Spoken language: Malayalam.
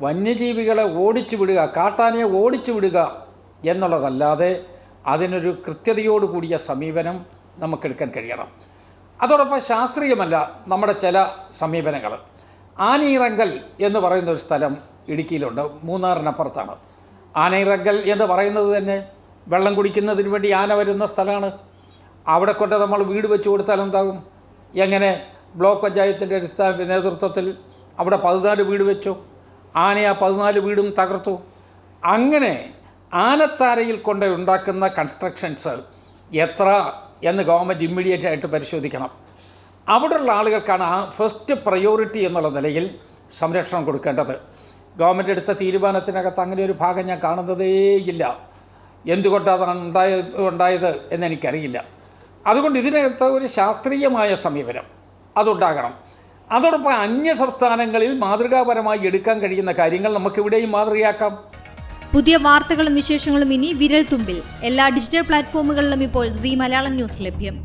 വന്യജീവികളെ ഓടിച്ചു വിടുക കാട്ടാനയെ ഓടിച്ചു വിടുക എന്നുള്ളതല്ലാതെ അതിനൊരു കൃത്യതയോടുകൂടിയ സമീപനം നമുക്കെടുക്കാൻ കഴിയണം. അതോടൊപ്പം ശാസ്ത്രീയമല്ല നമ്മുടെ ചില സമീപനങ്ങൾ. ആനയിറങ്കൽ എന്ന് പറയുന്ന ഒരു സ്ഥലം ഇടുക്കിയിലുണ്ട് മൂന്നാറിനപ്പുറത്താണ്. ആനയിറങ്കൽ എന്ന് പറയുന്നത് തന്നെ വെള്ളം കുടിക്കുന്നതിന് വേണ്ടി ആന വരുന്ന സ്ഥലമാണ്. അവിടെ കൊണ്ട് നമ്മൾ വീട് വെച്ച് കൊടുത്താൽ എന്താകും? എങ്ങനെ ബ്ലോക്ക് പഞ്ചായത്തിന്റെ അടിസ്ഥാന നേതൃത്വത്തിൽ അവിടെ പതിനാല് വീട് വെച്ചു. ആന ആ പതിനാല് വീടും തകർത്തു. അങ്ങനെ ആനത്താരയിൽ കൊണ്ട് ഉണ്ടാക്കുന്ന കൺസ്ട്രക്ഷൻസ് എത്ര എന്ന് ഗവൺമെന്റ് ഇമ്മീഡിയറ്റ് ആയിട്ട് പരിശോധിക്കണം. അവിടെയുള്ള ആളുകൾക്കാണ് ആ ഫസ്റ്റ് പ്രയോറിറ്റി എന്നുള്ള നിലയിൽ സംരക്ഷണം കൊടുക്കേണ്ടത്. ഗവൺമെന്റ് എടുത്ത തീരുമാനത്തിനകത്ത് അങ്ങനെ ഒരു ഭാഗം ഞാൻ കാണുന്നതേയില്ല എന്തുകൊണ്ടാണ് ഉണ്ടായ ഉണ്ടായത് എന്നെനിക്കറിയില്ല അതുകൊണ്ട് ഇതിനകത്ത് ഒരു ശാസ്ത്രീയമായ സമീപനം അതുണ്ടാകണം. അതോടൊപ്പം അന്യ സംസ്ഥാനങ്ങളിൽ മാതൃകാപരമായി എടുക്കാൻ കഴിയുന്ന കാര്യങ്ങൾ നമുക്കിവിടെയും മാതൃകയാക്കാം. പുതിയ വാർത്തകളും വിശേഷങ്ങളും ഇനി വിരൽ തുമ്പിൽ എല്ലാ ഡിജിറ്റൽ പ്ലാറ്റ്ഫോമുകളിലും ഇപ്പോൾ സി മലയാളം ന്യൂസ് ലഭ്യം.